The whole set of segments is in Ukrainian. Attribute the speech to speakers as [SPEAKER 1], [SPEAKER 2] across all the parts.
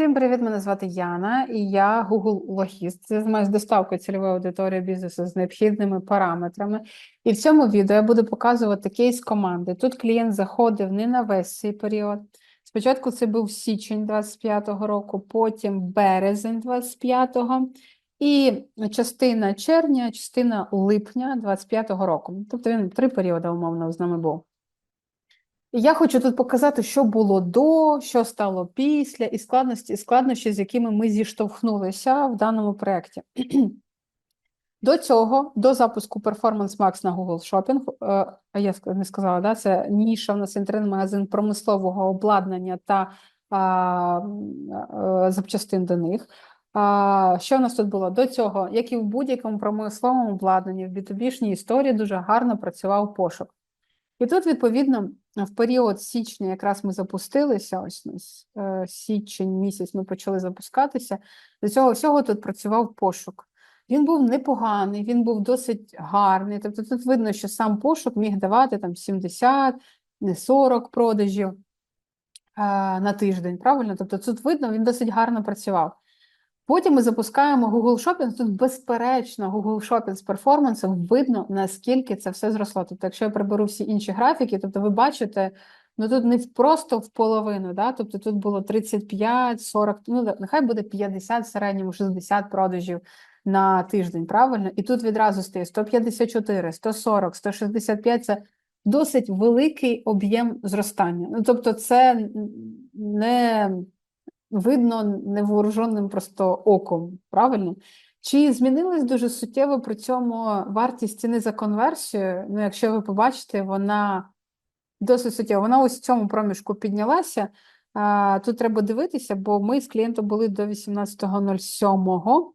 [SPEAKER 1] Всім привіт, мене звати Яна, і я Google Логіст. Займаюся доставкою цільової аудиторії бізнесу з необхідними параметрами. І в цьому відео я буду показувати кейс команди. Тут клієнт заходив не на весь цей період. Спочатку це був січень 25-го року, потім березень 25-го і частина червня, частина липня 25-го року. Тобто він три періоди умовно з нами був. Я хочу тут показати, що було до, що стало після, і складності, і складнощі, з якими ми зіштовхнулися в даному проєкті. До цього, до запуску Performance Max на Google Shopping, е, а я не сказала, да, це ніша, у нас інтернет-магазин промислового обладнання та а, м, е, запчастин до них. А, що в нас тут було? До цього, як і в будь-якому промисловому обладнанні, в B2B-шній історії дуже гарно працював пошук. І тут, відповідно, в період січня якраз ми запустилися, ось у нас е, січень місяць ми почали запускатися. До цього всього тут працював пошук. Він був непоганий, він був досить гарний. Тобто тут видно, що сам пошук міг давати там 70, не 40 продажів е, на тиждень, правильно? Тобто тут видно, він досить гарно працював. Потім ми запускаємо Google Shopping. Тут, безперечно, Google Shopping з перформансом видно, наскільки це все зросло. Тобто, якщо я приберу всі інші графіки, тобто ви бачите, ну тут не просто в половину, да? тобто тут було 35, 40, ну нехай буде 50 в середньому, 60 продажів на тиждень, правильно? І тут відразу стає 154, 140, 165 – це досить великий об'єм зростання. Ну, тобто, це не видно невооруженим просто оком, правильно? Чи змінилась дуже суттєво при цьому вартість ціни за конверсію? Ну, якщо ви побачите, вона досить суттєво. Вона ось в цьому проміжку піднялася. Тут треба дивитися, бо ми з клієнтом були до 18.07.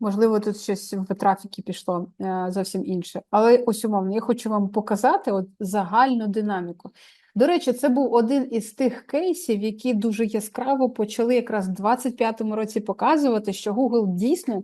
[SPEAKER 1] Можливо, тут щось в трафіки пішло е, зовсім інше. Але ось умовно, я хочу вам показати от загальну динаміку. До речі, це був один із тих кейсів, які дуже яскраво почали якраз в 25-му році показувати, що Google дійсно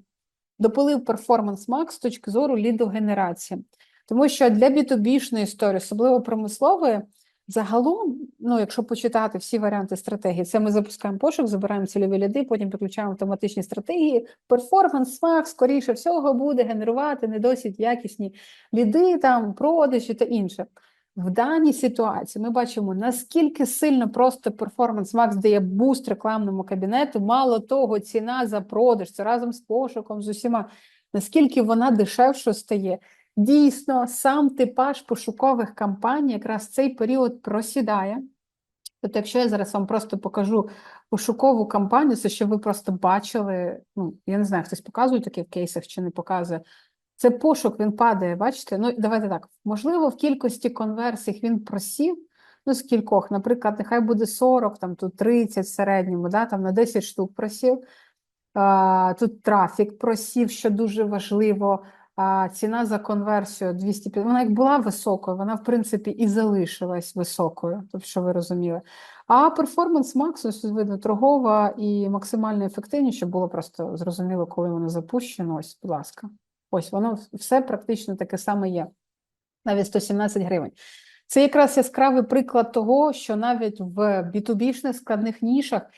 [SPEAKER 1] допилив Performance Max з точки зору лідогенерації. Тому що для B2B-шної історії, особливо промислової, загалом, ну, якщо почитати всі варіанти стратегії, це ми запускаємо пошук, забираємо цільові ліди, потім підключаємо автоматичні стратегії. Performance Max, скоріше всього, буде генерувати не досить якісні ліди, там, продажі та інше. В даній ситуації ми бачимо, наскільки сильно просто Performance Max дає буст рекламному кабінету. Мало того, ціна за продаж, це разом з пошуком, з усіма, наскільки вона дешевше стає. Дійсно, сам типаж пошукових кампаній якраз цей період просідає. Тобто, якщо я зараз вам просто покажу пошукову кампанію, це щоб ви просто бачили, ну, я не знаю, хтось показує таке в кейсах чи не показує. Це пошук, він падає, бачите? Ну, давайте так. Можливо, в кількості конверсій він просів, ну, з кількох, наприклад, нехай буде 40, там тут 30 в середньому, да, там на 10 штук просів. А, тут трафік просів, що дуже важливо. А ціна за конверсію 250, вона як була високою, вона, в принципі, і залишилась високою, тобто, що ви розуміли. А перформанс ось видно, торгова і максимально ефективніше, було просто зрозуміло, коли воно запущено. Ось, будь ласка. Ось воно все практично таке саме є. Навіть 117 гривень. Це якраз яскравий приклад того, що навіть в B2B-шних складних нішах е,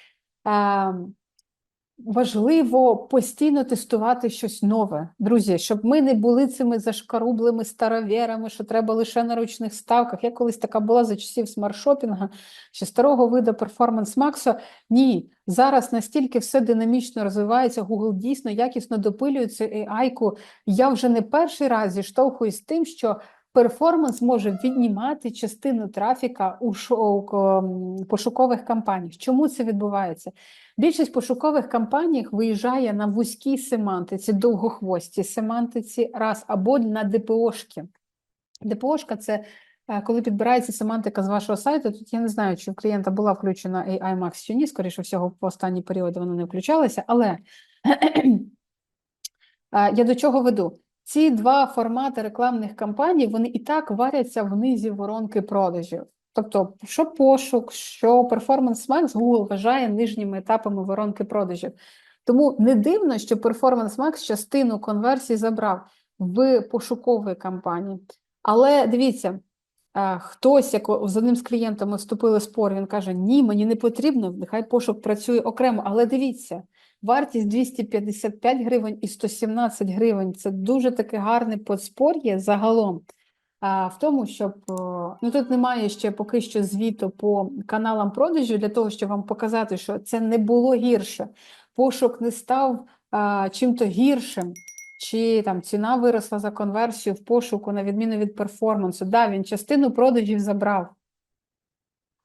[SPEAKER 1] важливо постійно тестувати щось нове. Друзі, щоб ми не були цими зашкарублими старовірами, що треба лише на ручних ставках. Я колись така була за часів смарт-шопінга, ще старого виду перформанс Макса. Ні, зараз настільки все динамічно розвивається, Google дійсно якісно допилює цю AI-ку. Я вже не перший раз зіштовхуюсь з тим, що перформанс може віднімати частину трафіка у шоу, пошукових кампаніях. Чому це відбувається? Більшість пошукових кампаній виїжджає на вузькій семантиці, довгохвостій семантиці, раз або на ДПОшки. ДПОшка – це е, коли підбирається семантика з вашого сайту. Тут я не знаю, чи в клієнта була включена AI Max чи ні, скоріше всього, по останній періоди вона не включалася, але Е, Я до чого веду? Ці два формати рекламних кампаній вони і так варяться в низі воронки продажів. Тобто, що пошук, що Performance Max Google вважає нижніми етапами воронки продажів. Тому не дивно, що Performance Max частину конверсій забрав в пошуковій кампанії. Але дивіться, е, хтось, як о- з одним з клієнтом ми вступили спор, він каже: Ні, мені не потрібно, нехай пошук працює окремо. Але дивіться, вартість 255 гривень і 117 гривень це дуже таке гарне подспор'я загалом. В тому, щоб ну тут немає ще поки що звіту по каналам продажу для того, щоб вам показати, що це не було гірше. Пошук не став а, чим-то гіршим, чи там ціна виросла за конверсію в пошуку, на відміну від перформансу. Да, він частину продажів забрав,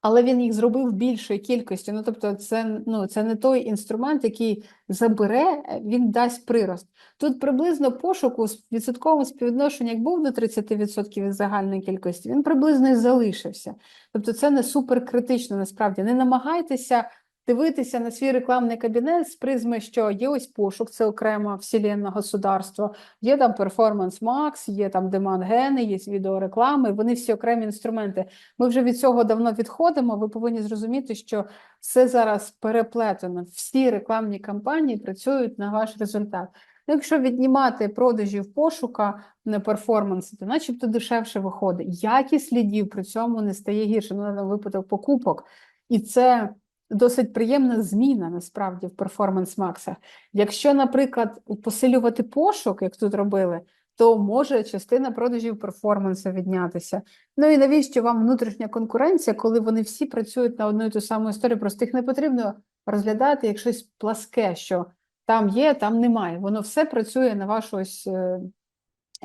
[SPEAKER 1] але він їх зробив більшою кількістю. Ну, тобто, це, ну, це не той інструмент, який забере, він дасть прирост. Тут приблизно пошуку з відсоткового відсотковому як був до 30% від загальної кількості, він приблизно і залишився. Тобто це не суперкритично насправді. Не намагайтеся дивитися на свій рекламний кабінет з призми, що є ось пошук, це окрема вселенна государства, є там Performance Max, є там Demand Gen, є відеореклами, вони всі окремі інструменти. Ми вже від цього давно відходимо. Ви повинні зрозуміти, що все зараз переплетено. Всі рекламні кампанії працюють на ваш результат. Ну, Якщо віднімати продажі в пошука на перформанси, то начебто дешевше виходить. Якість лідів при цьому не стає гірше. Ну, на випадок покупок. І це досить приємна зміна насправді в перформанс максах. Якщо, наприклад, посилювати пошук, як тут робили, то може частина продажів перформансу віднятися. Ну і навіщо вам внутрішня конкуренція, коли вони всі працюють на одну і ту саму історію? Просто їх не потрібно розглядати як щось пласке, що там є, там немає. Воно все працює на вашу ось е,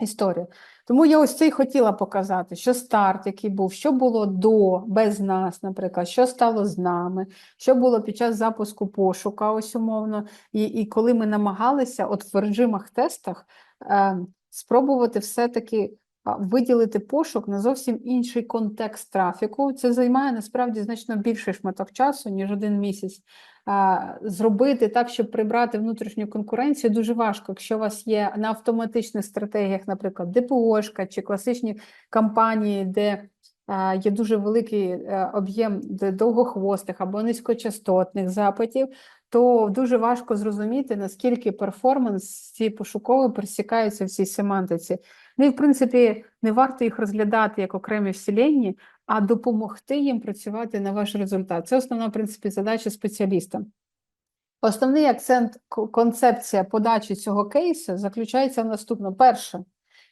[SPEAKER 1] історію. Тому я ось це й хотіла показати, що старт, який був, що було до, без нас, наприклад, що стало з нами, що було під час запуску пошука, ось умовно, і, і коли ми намагалися от в режимах тестах е, спробувати все-таки виділити пошук на зовсім інший контекст трафіку. Це займає насправді значно більший шматок часу, ніж один місяць. Зробити так, щоб прибрати внутрішню конкуренцію, дуже важко, якщо у вас є на автоматичних стратегіях, наприклад, ДПОшка чи класичні кампанії, де є дуже великий е, об'єм довгохвостих або низькочастотних запитів, то дуже важко зрозуміти, наскільки перформанс ці пошукові пересікаються в цій семантиці. Ну і в принципі не варто їх розглядати як окремі вселенні, а допомогти їм працювати на ваш результат. Це основна, в принципі, задача спеціаліста. Основний акцент, концепція подачі цього кейсу заключається в наступному. Перше,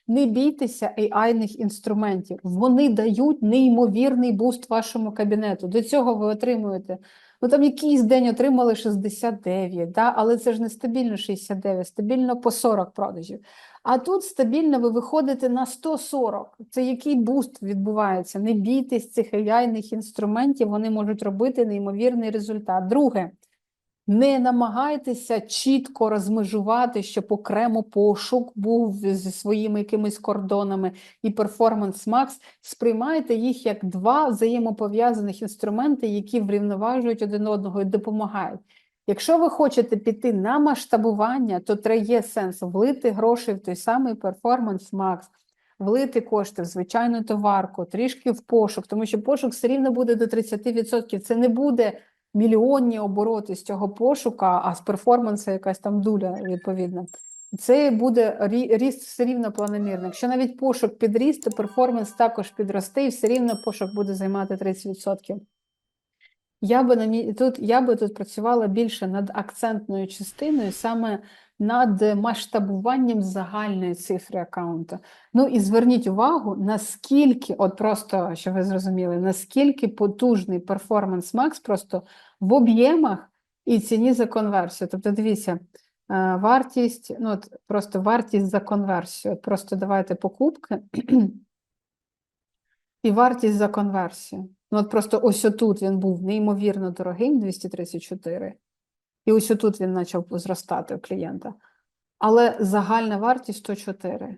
[SPEAKER 1] не бійтеся AI-них інструментів. Вони дають неймовірний буст вашому кабінету. До цього ви отримуєте. Ну там якийсь день отримали 69, да? але це ж не стабільно 69, стабільно по 40 продажів. А тут стабільно ви виходите на 140. Це який буст відбувається? Не бійтесь цих AI-них інструментів, вони можуть робити неймовірний результат. Друге, не намагайтеся чітко розмежувати, щоб окремо пошук був зі своїми якимись кордонами і Performance Max. Сприймайте їх як два взаємопов'язаних інструменти, які врівноважують один одного і допомагають. Якщо ви хочете піти на масштабування, то є сенс влити гроші в той самий Performance Max, влити кошти в звичайну товарку, трішки в пошук, тому що пошук все рівно буде до 30%. Це не буде мільйонні обороти з цього пошука, а з перформанса якась там дуля відповідна. Це буде ріст все рівно планомірний. Якщо навіть пошук підріс, то перформанс також підросте, і все рівно пошук буде займати 30%. Я би на тут я би тут працювала більше над акцентною частиною, саме над масштабуванням загальної цифри аккаунту. Ну і зверніть увагу, наскільки, от просто щоб ви зрозуміли, наскільки потужний перформанс Max просто в об'ємах і ціні за конверсію. Тобто, дивіться, е, вартість, ну от просто вартість за конверсію. От просто давайте покупки. І вартість за конверсію. Ну, от просто ось отут він був неймовірно дорогим, 234, і ось отут він почав зростати у клієнта. Але загальна вартість 104.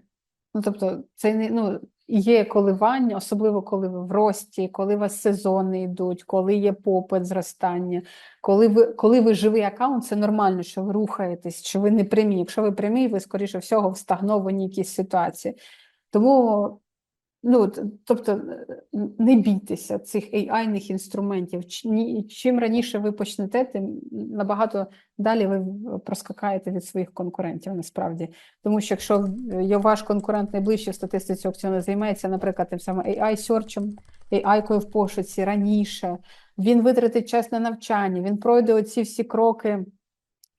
[SPEAKER 1] Ну, тобто, це не ну, є коливання, особливо коли ви в рості, коли у вас сезони йдуть, коли є попит зростання, коли ви, коли ви живий аккаунт, це нормально, що ви рухаєтесь, що ви не прямі. Якщо ви прямі, ви, скоріше всього, в стагнованій якійсь ситуації. Тому Ну, тобто, е, не бійтеся цих AI-них інструментів. Чим раніше ви почнете, тим набагато далі ви проскакаєте від своїх конкурентів насправді. Тому що якщо е, ваш конкурент найближче в статистиці аукціону займається, наприклад, тим самим AI-серчем, AI-кою в пошуці раніше, він витратить час на навчання, він пройде оці всі кроки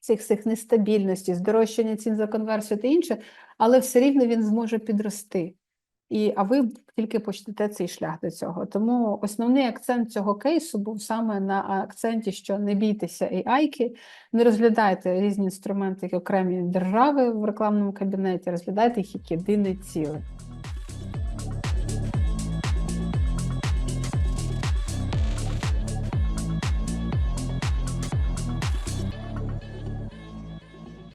[SPEAKER 1] цих всіх нестабільності, здорожчання цін за конверсію та інше, але все рівно він зможе підрости. І, а ви тільки почнете цей шлях до цього. Тому основний акцент цього кейсу був саме на акценті, що не бійтеся AI-ки, не розглядайте різні інструменти як окремі держави в рекламному кабінеті, розглядайте їх як єдине ціле.